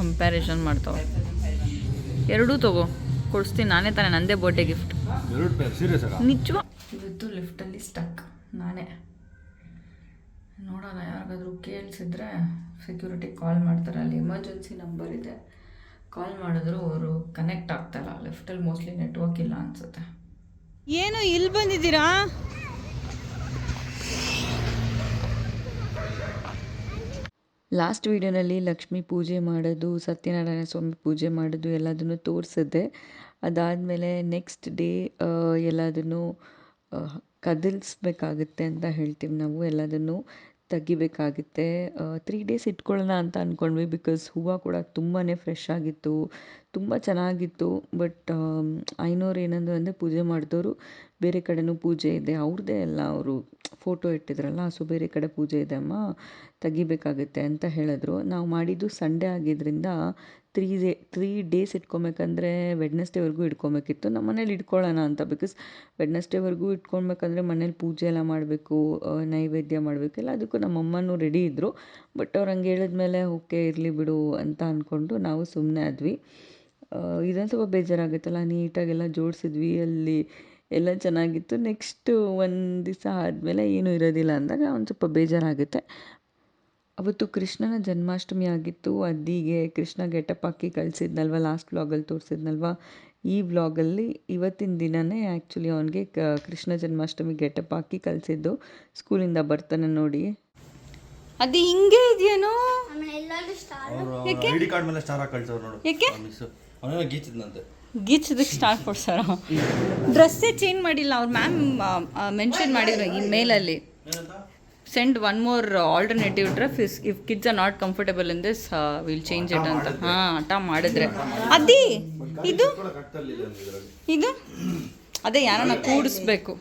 Comparison ಮಾಡ್ತಾವೆ. ಎರಡೂ ತಗೋ. ಕೊಡಿಸ್ತೀನಿ. ನಾನೇ ತಾನೇ ನಂದೇ ಬರ್ಡೇ ಗಿಫ್ಟ್ ಎರಡು ಪೇರ್ ಸೀರಿಯಸ್ ಆಗ? ನಿಜವ. ಇವತ್ತು ಲಿಫ್ಟಲ್ಲಿ ಸ್ಟಕ್ ನಾನೇ. ನೋಡೋಣ ಯಾರಿಗಾದರೂ ಕೇಳಿಸಿದ್ರೆ ಸೆಕ್ಯೂರಿಟಿ ಕಾಲ್ ಮಾಡ್ತಾರೆ. ಅಲ್ಲಿ ಎಮರ್ಜೆನ್ಸಿ ನಂಬರ್ ಇದೆ. ಕಾಲ್ ಮಾಡಿದ್ರು ಅವರು ಕನೆಕ್ಟ್ ಆಗ್ತಾಯಿಲ್ಲ ಲಿಫ್ಟಲ್ಲಿ ಮೋಸ್ಟ್ಲಿ ನೆಟ್ವರ್ಕ್ ಇಲ್ಲ ಅನ್ಸುತ್ತೆ. ಏನು ಇಲ್ಲಿ ಬಂದಿದ್ದೀರಾ? ಲಾಸ್ಟ್ ವೀಡಿಯೋನಲ್ಲಿ ಲಕ್ಷ್ಮೀ ಪೂಜೆ ಮಾಡೋದು, ಸತ್ಯನಾರಾಯಣ ಸ್ವಾಮಿ ಪೂಜೆ ಮಾಡೋದು ಎಲ್ಲದನ್ನು ತೋರಿಸಿದ್ದೆ ಅದಾದಮೇಲೆ ನೆಕ್ಸ್ಟ್ ಡೇ ಎಲ್ಲದನ್ನು ಕದಲಿಸ್ಬೇಕಾಗುತ್ತೆ ಅಂತ ಹೇಳ್ತೀವಿ ನಾವು ಎಲ್ಲದನ್ನು. ತೆಗಿಬೇಕಾಗುತ್ತೆ. ತ್ರೀ ಡೇಸ್ ಇಟ್ಕೊಳ್ಳೋಣ ಅಂತ ಅಂದ್ಕೊಂಡ್ವಿ ಬಿಕಾಸ್ ಹೂವು ಕೂಡ ತುಂಬಾ ಫ್ರೆಶ್ ಆಗಿತ್ತು, ತುಂಬ ಚೆನ್ನಾಗಿತ್ತು. ಬಟ್ ಐನೋರು ಏನಂದ್ರು ಅಂದರೆ ಪೂಜೆ ಮಾಡಿದವರು ಬೇರೆ ಕಡೆನೂ ಪೂಜೆ ಇದೆ. ಅವ್ರದ್ದೇ ಎಲ್ಲ ಅವರು ಫೋಟೋ ಇಟ್ಟಿದ್ರಲ್ಲ ಸೊ ಬೇರೆ ಕಡೆ ಪೂಜೆ ಇದೆ ಅಮ್ಮ, ತೆಗಿಬೇಕಾಗುತ್ತೆ ಅಂತ ಹೇಳಿದ್ರು. ನಾವು ಮಾಡಿದ್ದು ಸಂಡೇ ಆಗಿದ್ದರಿಂದ ತ್ರೀ ಡೇ ತ್ರೀ ಡೇಸ್ ಇಟ್ಕೊಬೇಕಂದ್ರೆ ವೆಡ್ನೆಸ್ಡೇವರೆಗೂ ಇಟ್ಕೊಬೇಕಿತ್ತು. ನಮ್ಮ ಮನೇಲಿ ಇಟ್ಕೊಳ್ಳೋಣ ಅಂತ ಬಿಕಾಸ್ ವೆಡ್ನೆಸ್ಡೇವರೆಗೂ ಇಟ್ಕೊಳ್ಬೇಕಂದ್ರೆ ಮನೇಲಿ ಪೂಜೆ ಎಲ್ಲ ಮಾಡಬೇಕು ನೈವೇದ್ಯ ಮಾಡಬೇಕು, ಎಲ್ಲ ಅದಕ್ಕೂ ನಮ್ಮ ಅಮ್ಮನೂ ರೆಡಿ ಇದ್ದರು ಬಟ್ ಅವ್ರು ಹಂಗೆ ಹೇಳಿದ್ಮೇಲೆ ಓಕೆ, ಇರಲಿ ಬಿಡು ಅಂತ ಅಂದ್ಕೊಂಡು ನಾವು ಸುಮ್ಮನೆ ಆದ್ವಿ. ಇದೊಂದು ಸ್ವಲ್ಪ ಬೇಜಾರಾಗುತ್ತಲ್ಲ, ನೀಟಾಗೆಲ್ಲ ಜೋಡಿಸಿದ್ವಿ, ಅಲ್ಲಿ ಎಲ್ಲ ಚೆನ್ನಾಗಿತ್ತು. ನೆಕ್ಸ್ಟು ಒಂದು ದಿವಸ ಆದಮೇಲೆ ಏನೂ ಇರೋದಿಲ್ಲ ಅಂದಾಗ ಒಂದು ಸ್ವಲ್ಪ ಬೇಜಾರಾಗುತ್ತೆ. ಅವತ್ತು ಕೃಷ್ಣನ ಜನ್ಮಾಷ್ಟಮಿ ಆಗಿತ್ತು. ಅದಿಗೆ ಕೃಷ್ಣ ಗೆಟಪ್ ಹಾಕಿ ಕಳಿಸಿದ್ನಲ್ವ ಲಾಸ್ಟ್ ವ್ಲಾಗಲ್ಲಿ ತೋರಿಸಿದ್ನಲ್ವ? ಈ ವ್ಲಾಗಲ್ಲಿ ಇವತ್ತಿನ ದಿನವೇ ಆ್ಯಕ್ಚುಲಿ ಅವನಿಗೆ ಕೃಷ್ಣ ಜನ್ಮಾಷ್ಟಮಿ ಗೆಟಪ್ ಹಾಕಿ ಕಳಿಸಿದ್ದು. ಸ್ಕೂಲಿಂದ ಬರ್ತಾನೆ ನೋಡಿ. ಅದು ಹಿಂಗೆ ಇದೆಯೇನೋ? ಸ್ಟಾರ್ ಗೀಚದಕ್ಕೆ ಸ್ಟಾರ್ಟ್ ಕೊಡ್ಸಾರ. ಡ್ರೆಸ್ಸೇ ಚೇಂಜ್ ಮಾಡಿಲ್ಲ ಅವ್ರು ಮ್ಯಾಮ್ ಮೆನ್ಷನ್ ಮಾಡಿದ್ರು ಈ ಮೇಲಲ್ಲಿ ಏನಂತ? Send one more alternative dress is if kids are not comfortable in this will change it ಅಂತ. ಹಾಂ ಹಠ ಮಾಡಿದ್ರೆ. ಅದಿ ಇದು? ಇದು? ಅದೇ ಯಾರನ್ನ ಕೂಡಿಸ್ಬೇಕು.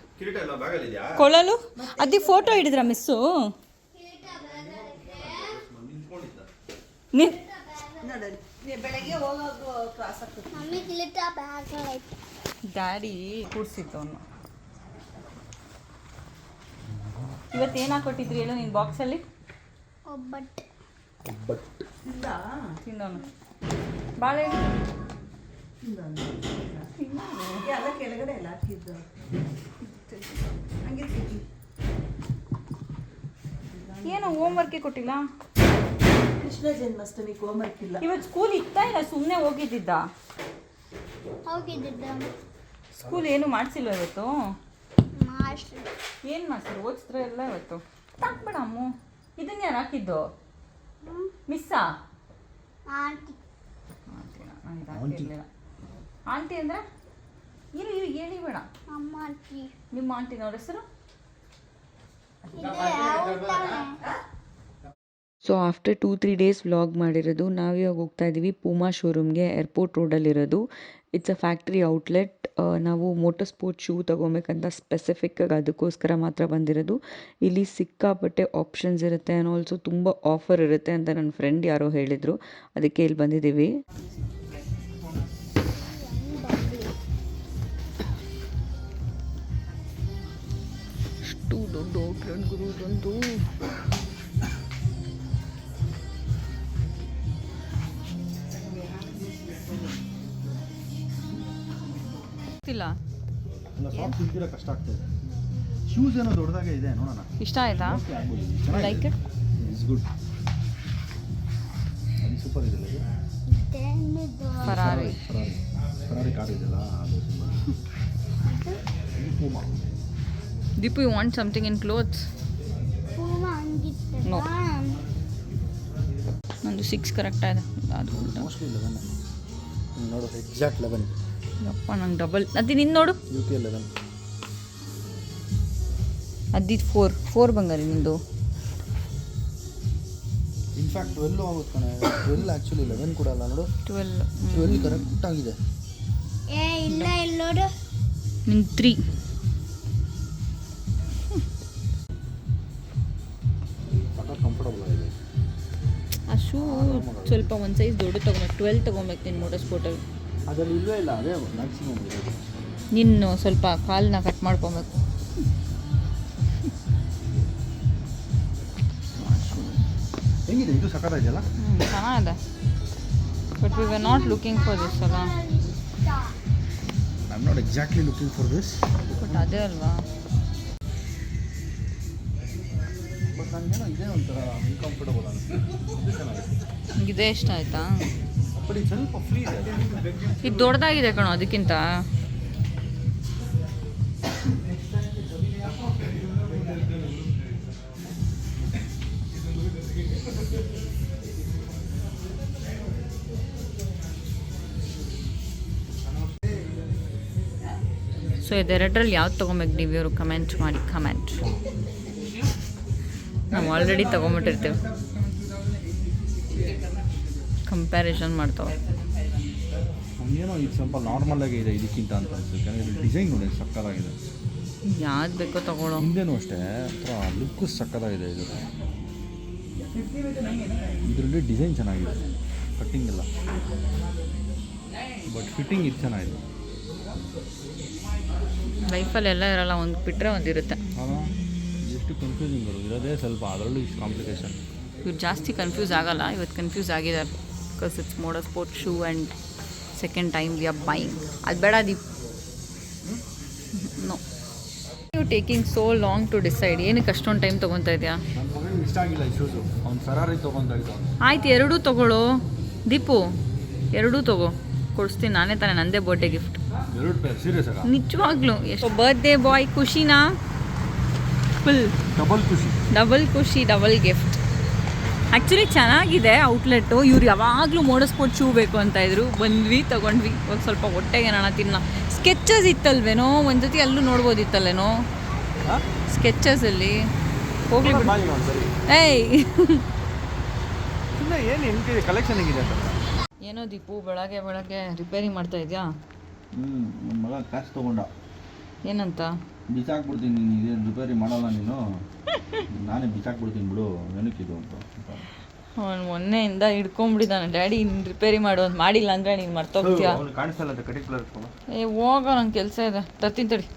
ಕೊಳಲು? ಅದಿ ಫೋಟೋ ಹಿಡಿದ್ರ ಮಿಸ್ಸು ಐತೆ ಡ್ಯಾಡಿ ಕೂಡಿಸಿತ್ತು ಅವನು ಇವತ್ತು ಏನು ಹಾಕೊಟ್ಟಿದ್ರಿ ಹೇಳು ನಿನ್ನ ಬಾಕ್ಸಲ್ಲಿ ಒಬ್ಬಟ್ಟು. ತಿಂದವನು. ಬಾಳೆಹಣ್ಣು ಎಲ್ಲ ಕೆಳಗಡೆ ಎಲ್ಲ ಹಾಕಿದ್ದು. ಹಂಗೆ. ಏನು ಹೋಮ್ ವರ್ಕೇ ಕೊಟ್ಟಿಲ್ಲ? ಕೃಷ್ಣ ಜನ್ಮಾಷ್ಟಮಿ ಹೋಮ್ವರ್ಕ್ ಇಲ್ಲ. ಇವತ್ತು ಸ್ಕೂಲ್ ಇತ್ತಾ ಇಲ್ಲ? ಸುಮ್ಮನೆ ಹೋಗಿದ್ದಿದ್ದ? ಹೋಗಿದ್ದಿದ್ದ? ಸ್ಕೂಲ್ ಏನು ಮಾಡಿಸಿಲ್ವ ಇವತ್ತು? ಮಾಸ್ಟರ್ ಏನು ಮಾಡ್ತೀರಿ? ಓದಿಸ್ತ್ರ ಎಲ್ಲ ಇವತ್ತು ತಾಕ್ಬೇಡ ಅಮ್ಮು. ಇದನ್ನ ಯಾರು ಹಾಕಿದ್ದು? ಮಿಸ್ಸಾ? ಆಂಟಿ. ಆಂಟಿ ಅಂದ್ರೆ? ಇರು ಇರು ಹೇಳಿ ಬೇಡ. ಅಮ್ಮ ಆಂಟಿ. ನಿಮ್ಮ ಆಂಟಿನವ್ರ ಹೆಸರು? So after two three days vlog ಮಾಡಿರೋದು ನಾವಿವಾಗ ಹೋಗ್ತಾ ಇದ್ದೀವಿ ಪೂಮಾ ಶೋರೂಮ್ಗೆ ಏರ್ಪೋರ್ಟ್ ರೋಡಲ್ಲಿರೋದು ಇಟ್ಸ್ ಅ ಫ್ಯಾಕ್ಟ್ರಿ ಔಟ್ಲೆಟ್ ನಾವು ಮೋಟರ್ ಸ್ಪೋರ್ಟ್ ಶೂ ತೊಗೊಬೇಕಂತ ಸ್ಪೆಸಿಫಿಕ್ಕಾಗಿ ಅದಕ್ಕೋಸ್ಕರ ಮಾತ್ರ ಬಂದಿರೋದು. ಇಲ್ಲಿ ಸಿಕ್ಕಾಪಟ್ಟೆ ಆಪ್ಷನ್ಸ್ ಇರುತ್ತೆ ಆ್ಯಂಡ್ ಆಲ್ಸೋ ತುಂಬ ಆಫರ್ ಇರುತ್ತೆ ಅಂತ ನನ್ನ ಫ್ರೆಂಡ್ ಯಾರೋ ಹೇಳಿದರು. ಅದಕ್ಕೆ ಇಲ್ಲಿ ಬಂದಿದ್ದೀವಿ. ಅಷ್ಟು ದೊಡ್ಡ ಔಟ್ಲೆಟ್ ಗುರು ಇಲ್ಲ ಸಾಫ್ಟ್ ಸಿಲ್ಕಿರೋ ಕಷ್ಟ ಆಗ್ತದೆ. ಶೂಸ್ ಏನೋ ದೊಡ್ಡದಾಗೆ ಇದೆ ನೋಡೋಣ. ಇಷ್ಟ ಆಯ್ತಾ? ಓಕೆ ಆಗ್ಬೋದು ಚೆನ್ನಾಗಿದೆ. ಲೈಕ್ ಇಟ್ ಇಸ್ ಗುಡ್ ಅದು ಸೂಪರ್ ಇದೆ ಇದು. ಫರಾರಿ ಫರಾರಿ ಫರಾರಿ ಕಾರ್ ಇದೆಯಲ್ಲ ಅದು ಸೂಪರ್ ಇದು Puma Deepu you want something in clothes No. ನಂದು ಸಿಕ್ಸ್ ಕರೆಕ್ಟ್ ಆಗಿದೆ. ಅದು ಲೆವೆನ್ ನೋಡು ಎಕ್ಸಾಕ್ಟ್ ಲೆವೆನ್ ಯಪ್ಪ ನಂಗೆ ಡಬಲ್ ಅದು ನಿನ್ನ ನೋಡು. ಯು ಪಿ ಎಲೆವೆನ್ ಅದಿದ್ದು ಫೋರ್ ಫೋರ್ ಬಂಗಾರಿ ನಿಂದು. ಇನ್ಫ್ಯಾಕ್ಟ್ ಟ್ವೆಲ್ಲು ಆಗುತ್ತೆ ಕಣೆ. ಟ್ವೆಲ್ ಆ್ಯಕ್ಚುಲಿ ಲೆವೆನ್ ಕೂಡ ಅಲ್ಲ ನೋಡು. ಟ್ವೆಲ್ ಟ್ವೆಲ್ ಕರೆಕ್ಟ್ ಆಗಿದೆ. ಏ ಇಲ್ಲ ಇಲ್ಲ ನೋಡು. ನಿನ್ ತ್ರೀ ಆ ಶೂ ಸ್ವಲ್ಪ ಒಂದು ಸೈಜ್ ದೊಡ್ಡ ತೊಗೊಬೇಕು ಟ್ವೆಲ್ ತೊಗೊಬೇಕು ನಿನ್ನ ಮೋಟರ್ ಸ್ಪೋರ್ಟಲ್ಲಿ ಅದರಲ್ಲಿ ಇಲ್ಲವೇ ಇಲ್ಲ ಅದೇ ಮ್ಯಾಕ್ಸಿಮಮ್ ಇರೋದು ನಿನ್ನ ಸ್ವಲ್ಪ ಕಾಲನ್ನ ಕಟ್ ಮಾಡ್ಕೊಬೇಕು. ಹೆಂಗಿದೆ ಇದು ಸಖತ್ ಇದೆಯಲ್ಲ? ಹ್ಞೂ ಚೆನ್ನಾಗಿದೆ. But we were not looking for this ಅಲ್ಲ? I am not exactly looking for this but ಅದೇ ಅಲ್ವಾ? ಬಟ್ ನನಗೇನೋ ಇದೇ ಒಂಥರ ಅನ್ಕಂಫರ್ಟಬಲ್ ಅನಿಸ್ತು ಇದು ಇಷ್ಟ ಆಯ್ತಾ? ಇದು. ದೊಡ್ಡದಾಗಿದೆ ಕಣೋ ಅದಕ್ಕಿಂತ. ಸೊ ಇದೆರಡರಲ್ಲಿ ಯಾವ್ದು ತೊಗೊಬೇಕು ನೀವು? ಇವರು ಕಮೆಂಟ್ ಮಾಡಿ ಕಮೆಂಟ್ ನಾವು ಆಲ್ರೆಡಿ ತೊಗೊಂಬಿಟ್ಟಿರ್ತೀವಿ ಕಂಪ್ಯಾರಿಸನ್ ಮಾಡ್ತಾವೆ. ಏನೋ ಇದು ಸ್ವಲ್ಪ ನಾರ್ಮಲ್ ಆಗಿ ಇದೆ ಇದಕ್ಕಿಂತ ಅಂತ ಅನ್ಸುತ್ತೆ. ಯಾಕಂದರೆ ಡಿಸೈನ್ ನೋಡಿ ಸಕ್ಕತ್ತಾಗಿದೆ. ಯಾವ್ದು ಬೇಕೋ ತಗೊಳ್ಳೋ. ಹಿಂದೆನೂ ಅಷ್ಟೇ ಒಂಥರ ಲುಕ್ ಸಕ್ಕತ್ತಾಗಿದೆ ಇದು. ಇದರಲ್ಲಿ ಡಿಸೈನ್ ಚೆನ್ನಾಗಿದೆ. ಕಟ್ಟಿಂಗ್ ಎಲ್ಲ. ಬಟ್ ಫಿಟ್ಟಿಂಗ್ ಇದು ಚೆನ್ನಾಗಿದೆ. ಲೈಫಲ್ಲಿ ಎಲ್ಲ ಇರಲ್ಲ ಒಂದು ಬಿಟ್ಟರೆ ಒಂದು ಇರುತ್ತೆ. ಎಷ್ಟು ಕನ್ಫ್ಯೂಸಿಂಗ್ ಬರೋದು ಇರೋದೇ ಸ್ವಲ್ಪ ಅದರಲ್ಲೂ ಇಷ್ಟು ಕಾಂಪ್ಲಿಕೇಶನ್ ಇವ್ರು ಜಾಸ್ತಿ ಕನ್ಫ್ಯೂಸ್ ಆಗಲ್ಲ ಇವತ್ತು ಕನ್ಫ್ಯೂಸ್ ಆಗಿದ್ದಾರೆ. Because it's mode sport shoe and second time we are buying ಅದು ಬೇಡ Deep no you taking so long to decide ಏನಕ್ಕೆ ಅಷ್ಟೊಂದು ಟೈಮ್ ತೊಗೊತಾ ಇದೆಯಾ? ಇಷ್ಟ ಆಗಿಲ್ಲ ಶೂಸು ಅವ್ನು ತೊಗೊಂತ ಆಯ್ತು ಎರಡೂ ತಗೊಳ್ಳೋ. ದೀಪು ಎರಡೂ ತಗೋ. ಕೊಡಿಸ್ತೀನಿ ನಾನೇ ತಾನೇ ನಂದೇ ಬರ್ಡೇ ಗಿಫ್ಟ್ ಎರಡು ಪೇರ್ ಸೀರಿಯಸ್ ಆಗ ನಿಜವಾಗ್ಲೂ ಎಷ್ಟು ಬರ್ತ್ಡೇ ಬಾಯ್ ಖುಷಿನಾ? ಫುಲ್ ಡಬಲ್ ಖುಷಿ. ಡಬಲ್ ಖುಷಿ ಡಬಲ್ ಗಿಫ್ಟ್ ಆ್ಯಕ್ಚುಲಿ ಚೆನ್ನಾಗಿದೆ ಔಟ್ಲೆಟ್ಟು ಇವ್ರು ಯಾವಾಗಲೂ ಮೋಡಸ್ಪೋರ್ಟ್ ಶೂ ಬೇಕು ಅಂತ ಇದ್ರು. ಬಂದ್ವಿ ತಗೊಂಡ್ವಿ. ಒಂದು ಸ್ವಲ್ಪ ಹೊಟ್ಟೆಗೆ ಏನಾರ ತಿನ್ನ. ಸ್ಕೆಚಸ್ ಇತ್ತಲ್ವೇನೋ? ಒಂದು ಜೊತೆ ಅಲ್ಲೂ ನೋಡ್ಬೋದಿತ್ತಲ್ಲೇನೋ ಸ್ಕೆಚಸಲ್ಲಿ ಹೋಗ್ಲಿ ಏಯ್! ಏನು ದೀಪು ಬೆಳಗ್ಗೆ ಬೆಳಗ್ಗೆ ರಿಪೇರಿ ಮಾಡ್ತಾ ಇದೆಯಾ? ಹ್ಞೂ ನನ್ನ ಮಗ ಕ್ಯಾಶ್ ತೊಗೊಂಡ. ಏನಂತ? ಬಿಸಾಕ್ಬಿಡ್ತೀನಿ ನೀನು ಇದೇನು ರಿಪೇರಿ ಮಾಡಲ್ಲ ನೀನು. ನಾನೇ ಬಿಸಾಕ್ಬಿಡ್ತೀನಿ ಬಿಡು ಏನಕ್ಕಿದು ಅಂತ. ಅವ್ನು ಮೊನ್ನೆಯಿಂದ ಹಿಡ್ಕೊಂಬಿಟ್ಟಿದ್ದಾನೆ. ಡ್ಯಾಡಿ ನೀನು ರಿಪೇರಿ ಮಾಡು ಅಂತ ಮಾಡಿಲ್ಲ ಅಂದರೆ ನೀನು ಮರ್ತೋಗ್ತೀಯ ಅವ್ನು ಕಾಣಿಸಲ್ಲ ಅಂತ ಕಟಿ ಕಲರ್ ಏ ಹೋಗೋ ನಂಗೆ ಕೆಲಸ ಇದೆ. ತರ್ತೀನಿ ತಡಿ.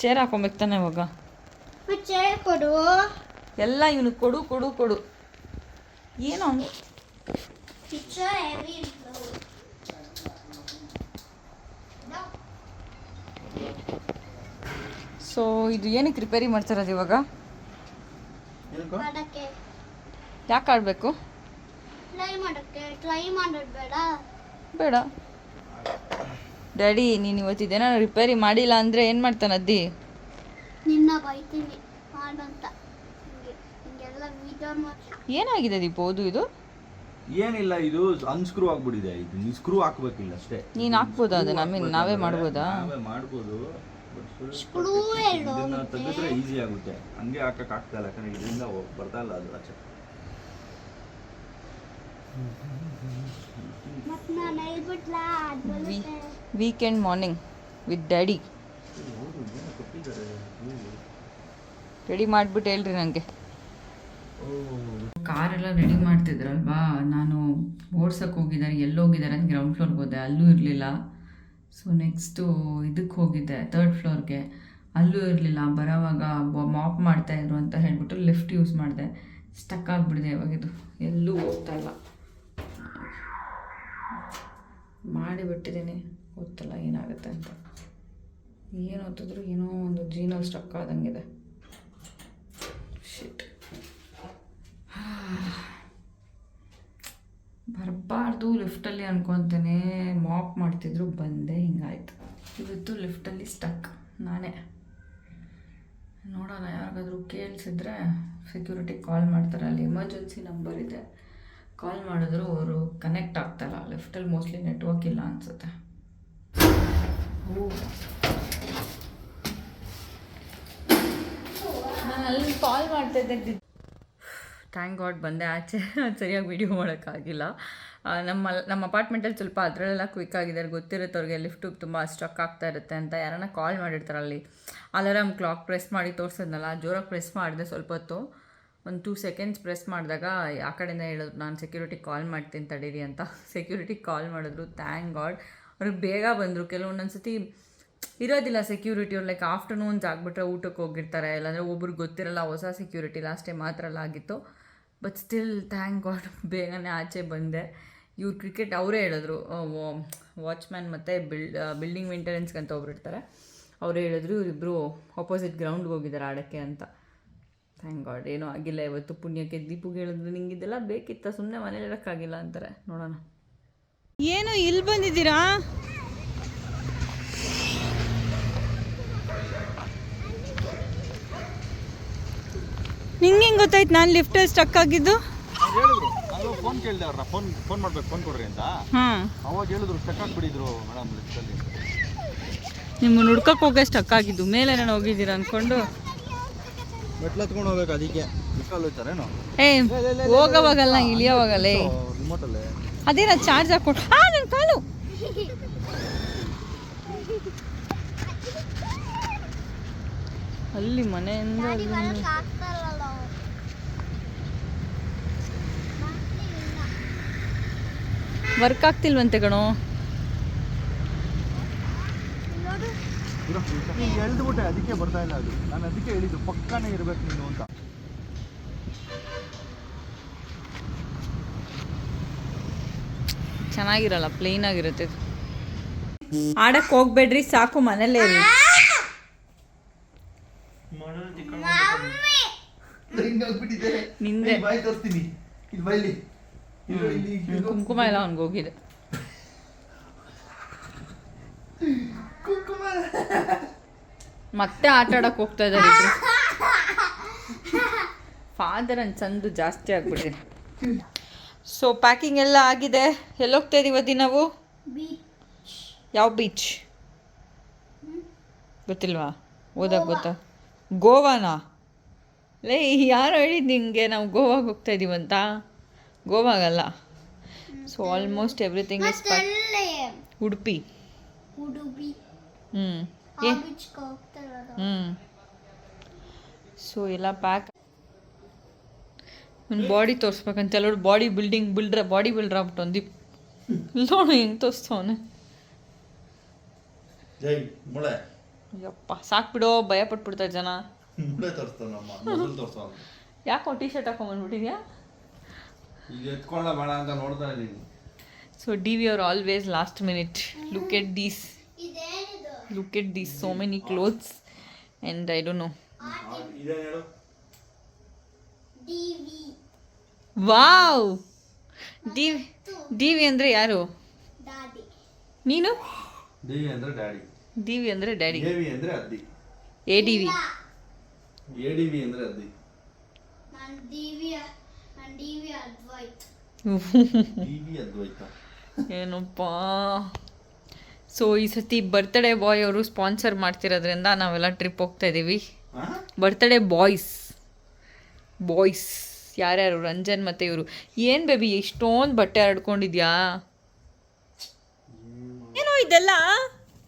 ಚೇರ್ ಹಾಕೊಬೇಕು ತಾನೆ ಇವಾಗ. ಚೇರ್ ಕೊಡು. ಎಲ್ಲ ಇವನು ಕೊಡು ಕೊಡು ಕೊಡು. ಏನು ಅವ್ನು ಪಿಕ್ಚರ್ ಹೆವಿ ಸೊ ಇದು ಏನಕ್ಕೆ ರಿಪೇರಿ ಮಾಡ್ತಿರೋದು ಇವಾಗ? ಯಾಕೆ ಆಡಬೇಕು? ಬೇಡ. ಡ್ಯಾಡಿ ನೀನು ಇವತ್ತಿದೇನೋ ರಿಪೇರಿ ಮಾಡಿಲ್ಲ ಅಂದರೆ ಏನು ಮಾಡ್ತಾನೆ ಅದ್ದಿ? ನಿನ್ನ ಬೈತೀನಿ. ಮಾಡಂತ ಏನಾಗಿದೆ ದೀಪ? ಹೌದು ಇದು? ಏನಿಲ್ಲ ಇದು ಅನ್ಸ್ಕ್ರೂ ಆಗ್ಬಿಟ್ಟಿದೆ. ಇದು ಸ್ಕ್ರೂ ಹಾಕ್ಬೇಕಿಲ್ಲ ಅಷ್ಟೇ. ನೀನು ಹಾಕ್ಬೋದಾ ಅದನ್ನ ನಾವೇ ಮಾಡ್ಬೋದಾ? ನಾವೇ ಮಾಡ್ಬೋದು. ಸ್ಕ್ರೂ ಎಲ್ಲೋ ಇದನ್ನ ತೆಗೆದ್ರೆ ಈಸಿ ಆಗುತ್ತೆ. ಹಂಗೆ ಹಾಕಕ್ ಆಗ್ತಾ ಇಲ್ಲ ಯಾಕಂದ್ರೆ ಇದರಿಂದ ಬರ್ತಾ ಇಲ್ಲ ಅದು ಆಚೆ. Weekend morning with daddy ready ಮಾಡಿಬಿಟ್ಟು ಹೇಳ್ರಿ ನನಗೆ ಕಾರೆಲ್ಲ ರೆಡಿ ಮಾಡ್ತಿದ್ರಲ್ವಾ? ನಾನು ಓಡ್ಸಕ್ಕೆ ಹೋಗಿದ್ದಾರೆ ಎಲ್ಲೋಗಿದ್ದಾರೆ ಅಂತ ಗ್ರೌಂಡ್ ಫ್ಲೋರ್ಗೆ ಹೋದೆ ಅಲ್ಲೂ ಇರಲಿಲ್ಲ. ಸೊ ನೆಕ್ಸ್ಟು ಇದಕ್ಕೆ ಹೋಗಿದ್ದೆ ತರ್ಡ್ ಫ್ಲೋರ್ಗೆ ಅಲ್ಲೂ ಇರಲಿಲ್ಲ, ಬರೋವಾಗ ಮಾಪ್ ಮಾಡ್ತಾಯಿದ್ರು ಅಂತ ಹೇಳಿಬಿಟ್ಟು ಲಿಫ್ಟ್ ಯೂಸ್ ಮಾಡಿದೆ. ಸ್ಟಕ್ ಆಗಿಬಿಡಿದೆ ಇವಾಗಿದು ಎಲ್ಲೂ ಹೋಗ್ತಾ ಇಲ್ಲ. ಮಾಡಿಬಿಟ್ಟಿದ್ದೀನಿ ಗೊತ್ತಲ್ಲ ಏನಾಗುತ್ತೆ ಅಂತ. ಏನು ಹೊತ್ತಿದ್ರು ಏನೋ ಒಂದು ಜೀನಲ್ಲಿ ಸ್ಟಕ್ ಆದಂಗಿದೆ. ಬರಬಾರ್ದು ಲಿಫ್ಟಲ್ಲಿ ಅನ್ಕೊತೇನೆ. ಮಾಪ್ ಮಾಡ್ತಿದ್ರು, ಬಂದೆ, ಹಿಂಗಾಯ್ತು. ಇವತ್ತು ಲಿಫ್ಟಲ್ಲಿ ಸ್ಟಕ್ ನಾನೇ. ನೋಡೋಣ, ಯಾರಿಗಾದ್ರೂ ಕೇಳಿಸಿದ್ರೆ ಸೆಕ್ಯೂರಿಟಿ ಕಾಲ್ ಮಾಡ್ತಾರೆ. ಅಲ್ಲಿ ಎಮರ್ಜೆನ್ಸಿ ನಂಬರ್ ಇದೆ. ಕಾಲ್ ಮಾಡಿದ್ರು, ಅವರು ಕನೆಕ್ಟ್ ಆಗ್ತಾಯಿಲ್ಲ ಲಿಫ್ಟಲ್ಲಿ ಮೋಸ್ಟ್ಲಿ ನೆಟ್ವರ್ಕ್ ಇಲ್ಲ ಅನಿಸುತ್ತೆ. ನಾನು ಅಲ್ಲಿ ಕಾಲ್ ಮಾಡ್ತಾ ಇದ್ದೆ. ಥ್ಯಾಂಕ್ ಗಾಡ್ ಬಂದೆ ಆಚೆ. ಸರಿಯಾಗಿ ವೀಡಿಯೋ ಮಾಡೋಕ್ಕಾಗಿಲ್ಲ. ನಮ್ಮ ನಮ್ಮ ಅಪಾರ್ಟ್ಮೆಂಟಲ್ಲಿ ಸ್ವಲ್ಪ ಅದರಲ್ಲೆಲ್ಲ ಕ್ವಿಕ್ ಆಗಿದ್ದಾರೆ. ಗೊತ್ತಿರುತ್ತೆ ಅವ್ರಿಗೆ ಲಿಫ್ಟು ತುಂಬ ಸ್ಟಕ್ ಆಗ್ತಾ ಇರುತ್ತೆ ಅಂತ. ಯಾರನ್ನ ಕಾಲ್ ಮಾಡಿರ್ತಾರಲ್ಲಿ ಅಲಾರಾಮ್ ಕ್ಲಾಕ್ ಪ್ರೆಸ್ ಮಾಡಿ ತೋರಿಸಿದ್ನಲ್ಲ, ಜೋರಾಗಿ ಪ್ರೆಸ್ ಮಾಡಿದೆ ಸ್ವಲ್ಪ ಹೊತ್ತು. ಒಂದು ಟೂ ಸೆಕೆಂಡ್ಸ್ ಪ್ರೆಸ್ ಮಾಡಿದಾಗ, ಆ ಕಡೆಯಿಂದ ಹೇಳಿದ್ರು ನಾನು ಸೆಕ್ಯೂರಿಟಿ ಕಾಲ್ ಮಾಡ್ತೀನಿ ತಡೀರಿ ಅಂತ. ಸೆಕ್ಯೂರಿಟಿ ಕಾಲ್ ಮಾಡಿದ್ರು. ಥ್ಯಾಂಕ್ ಗಾಡ್ ಅವ್ರಿಗೆ ಬೇಗ ಬಂದರು. ಕೆಲವೊಂದೊಂದು ಸತಿ ಇರೋದಿಲ್ಲ ಸೆಕ್ಯೂರಿಟಿ ಅವ್ರು. ಲೈಕ್ ಆಫ್ಟರ್ನೂನ್ಸ್ ಆಗಿಬಿಟ್ರೆ ಊಟಕ್ಕೆ ಹೋಗಿರ್ತಾರೆ. ಇಲ್ಲಾಂದರೆ ಒಬ್ರಿಗೆ ಗೊತ್ತಿರಲ್ಲ, ಹೊಸ ಸೆಕ್ಯೂರಿಟಿ ಲಾಸ್ಟ್ ಟೈಮ್ ಮಾತ್ರ ಎಲ್ಲ ಆಗಿತ್ತು. ಬಟ್ ಸ್ಟಿಲ್ ಥ್ಯಾಂಕ್ ಗಾಡ್ ಬೇಗನೆ ಆಚೆ ಬಂದೆ. ಇವ್ರು ಕ್ರಿಕೆಟ್ ಅವರೇ ಹೇಳಿದ್ರು ವಾಚ್ಮ್ಯಾನ್ ಮತ್ತು ಬಿಲ್ ಬಿಲ್ಡಿಂಗ್ ಮೇಂಟೆನೆನ್ಸ್ಗೆ ಅಂತ ಒಬ್ರು ಇರ್ತಾರೆ. ಅವರೇ ಹೇಳಿದ್ರು ಇವರಿಬ್ಬರು ಅಪೋಸಿಟ್ ಗ್ರೌಂಡ್ಗೆ ಹೋಗಿದ್ದಾರೆ ಆಡೋಕ್ಕೆ ಅಂತ. ಥ್ಯಾಂಕ್ ಗಾಡ್ ಏನೂ ಆಗಿಲ್ಲ ಇವತ್ತು ಪುಣ್ಯಕ್ಕೆ. ದೀಪುಗೆ ಹೇಳಿದ್ರು, ನಿಂಗೆ ಇದೆಲ್ಲ ಬೇಕಿತ್ತ? ಸುಮ್ಮನೆ ಮನೇಲಿ ಇರೋಕ್ಕಾಗಿಲ್ಲ ಅಂತಾರೆ. ನೋಡೋಣ. ಏನು ಇಲ್ಲಿ ಬಂದಿದ್ದೀರಾ? ನಿಂಗೆ ಹೆಂಗೆ ಗೊತ್ತಾಯ್ತು ನಾನು ಲಿಫ್ಟಲ್ಲಿ ಸ್ಟಕ್ ಆಗಿದ್ದು? ಹೇಳಿದ್ರು. ನಾನು ಫೋನ್ ಕೇಳಿದೆ ಅವ್ರನ್ನ ಫೋನ್ ಫೋನ್ ಮಾಡ್ಬೇಕು ಫೋನ್ ಕೊಡ್ರಿ ಅಂತ. ಹಾಂ. ಅವಾಗ ಹೇಳಿದ್ರು ಸ್ಟಕ್ ಆಗಿಬಿಡಿದ್ರು ಮೇಡಮ್ ಲಿಫ್ಟಲ್ಲಿ ನಿಮ್ಮನ್ನು ಹುಡ್ಕಕ್ಕೆ ಹೋಗಿ ಸ್ಟಕ್ ಆಗಿದ್ದು. ಮೇಲೆ ನಾನು ಹೋಗಿದ್ದೀರ ಅಂದ್ಕೊಂಡು ಮೆಟ್ಲು ಹತ್ಕೊಂಡು ಹೋಗ್ಬೇಕು ಅದಕ್ಕೆ. ಮಿಕ್ಕಲ್ಲಿ ಹೋಗ್ತಾರೇನು ಏ ಹೋಗೋವಾಗಲ್ಲ ಇಳಿಯೋವಾಗಲ್ಲ ಏ ರಿಮೋಟಲ್ಲೇ ಅದೇನ ಚಾರ್ಜ್ ಹಾಕ್ಕೊಂಡು ಆ ನನ್ನ ಕಾಲು. ಅಲ್ಲಿ ಮನೆಯಿಂದ ಅಲ್ಲಿ ವರ್ಕ್ ಆಗ್ತಿಲ್ವಂತೆ ಕಣೋ ಎಳ್ದುಬಿಟ್ಟೆ ಅದಕ್ಕೆ ಬರ್ತಾ ಇಲ್ಲ ಅದು. ನಾನು ಅದಕ್ಕೆ ಹೇಳಿದ್ದು ಪಕ್ಕನೇ ಇರ್ಬೇಕು ನೀನು ಅಂತ. ಚೆನ್ನಾಗಿರಲ್ಲ ಪ್ಲೇನ್ ಆಗಿರುತ್ತೆ ಆಡಕ್ ಆಡಕ್ಕೆ ಹೋಗ್ಬೇಡ್ರಿ ಸಾಕು ಮನೇಲೇ ಇರಿ. ನಿಂದೆ. ಬಾಯ್ ತೋರಿಸ್ತೀನಿ. ಇಲ್ಲಿ ಬೈಲಿ ಕುಂಕುಮ ಎಲ್ಲ ಅವ್ನಿಗೆ ಹೋಗಿದೆ. ಮತ್ತೆ ಆಟ ಆಡಕ್ಕೆ ಹೋಗ್ತಾ ಇದ್ದಾರೆ ಫಾದರ್ ಅನ್ ಚಂದ ಜಾಸ್ತಿ ಆಗ್ಬಿಟ್ಟಿದೆ. ಸೊ ಪ್ಯಾಕಿಂಗ್ ಎಲ್ಲ ಆಗಿದೆ. ಎಲ್ಲಿ ಹೋಗ್ತಾ ಇದೀವಿ ಅದಿ ನಾವು ಯಾವ ಬೀಚ್ ಗೊತ್ತಿಲ್ವಾ? ಓದಕ್ ಗೊತ್ತಾ? ಗೋವಾನಾ? ಲೇ ಯಾರು ಹೇಳಿದ್ ನಿಂಗೆ? ನಾವು ಗೋವಾಗೆ ಹೋಗ್ತಾ ಇದೀವಂತ? ಗೋವಾಗಲ್ಲ. So almost everything is Udupi. Udupi. ಹ್ಞೂ ಏ? ಹ್ಞೂ ಸೊ ಎಲ್ಲ ಪ್ಯಾಕ್ ನನ್ನ ಬಾಡಿ ತೋರಿಸ್ಬೇಕಂತ ಎಲ್ಲರೂ body building builder body builder ಆಗ್ಬಿಟ್ಟು ಒಂದಿಪ್ ನೋಡು ಹೆಂಗೆ ತೋರಿಸ್ತವನೆ ಜೈ ಮುಳೆ. ಯಪ್ಪ ಸಾಕ್ಬಿಡೋ ಭಯ ಪಟ್ಬಿಡ್ತಾರೆ ಜನ. ಯಾಕೋ ಟಿ ಶರ್ಟ್ ಹಾಕೊಂಬಂದ್ಬಿಟ್ಟಿದ್ಯಾ ಈಗ ಎತ್ಕೊಳ್ಳ ಬೇಡ ಅಂತ ನೋಡ್ತಾ ಇದ್ದೀನಿ. So D V are always last minute look at these ಇದೇನಿದು? Look at these so many clothes and I don't know wow D D V ಅಂದರೆ ಯಾರು? ನೀನು? ದೇವಿ ಅಂದ್ರೆ ಡ್ಯಾಡಿ ಡಿ ವಿ ಅಂದರೆ ಡ್ಯಾಡಿ ದೇವಿ ಅಂದ್ರೆ ಅದ್ದಿ. A D V A D V ಅಂದ್ರೆ ಅದ್ದಿ. ನಾನು ಡಿ ವಿ ಏನಪ್ಪ. ಸೊ ಈ ಸತಿ ಬರ್ತ್ಡೇ ಬಾಯ್ ಅವರು ಸ್ಪಾನ್ಸರ್ ಮಾಡ್ತಿರೋದ್ರಿಂದ ನಾವೆಲ್ಲ ಟ್ರಿಪ್ ಹೋಗ್ತಾ ಇದ್ದೀವಿ ಬರ್ತ್ಡೇ ಬಾಯ್ಸ್ ಬಾಯ್ಸ್ ಯಾರ್ಯಾರು? ರಂಜನ್ ಮತ್ತೆ ಇವರು. ಏನ್ ಬೇಬಿ ಎಷ್ಟೊಂದು ಬಟ್ಟೆ ಹರಡ್ಕೊಂಡಿದ್ಯಾ ಏನೋ ಇದೆಲ್ಲ?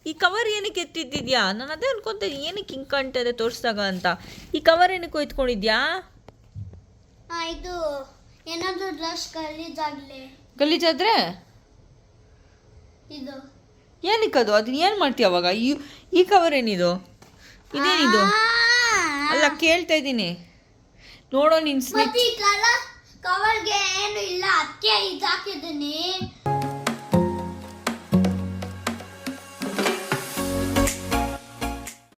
ಈ ಕವರ್ ಏನಕ್ಕೆ ಎತ್ತಿದ್ದಿದ್ಯಾ? ನಾನು ಅದೇ ಅನ್ಕೊಂತ ಏನಕ್ಕೆ ಹಿಂಗೆ ಕಾಣ್ತದೆ ತೋರಿಸ್ದಾಗ ಅಂತ. ಈ ಕವರ್ ಏನಕ್ಕೆ ಎತ್ಕೊಂಡಿದ್ಯಾ? ಇದು ಏನಾದರೂ ಡ್ರೆಸ್ ಗಲೀಜಾಗಲಿ ಗಲೀಜಾದ್ರೆ ಇದು. ಏನಕ್ಕೆ ಅದು ಅದನ್ನ ಏನು ಮಾಡ್ತೀಯ ಅವಾಗ? ಈ ಈ ಕವರ್ ಏನಿದು? ಇದೇನಿದು? ಅಲ್ಲ ಕೇಳ್ತಾ ಇದ್ದೀನಿ. ನೋಡೋ ನಿನ್ ಸ್ನೇಕ್ ಮತ್ತೆ ಈ ಕವರ್ಗೆ ಏನು ಇಲ್ಲ. ಅದಕ್ಕೆ ಇದು ಹಾಕಿದ್ದೀನಿ.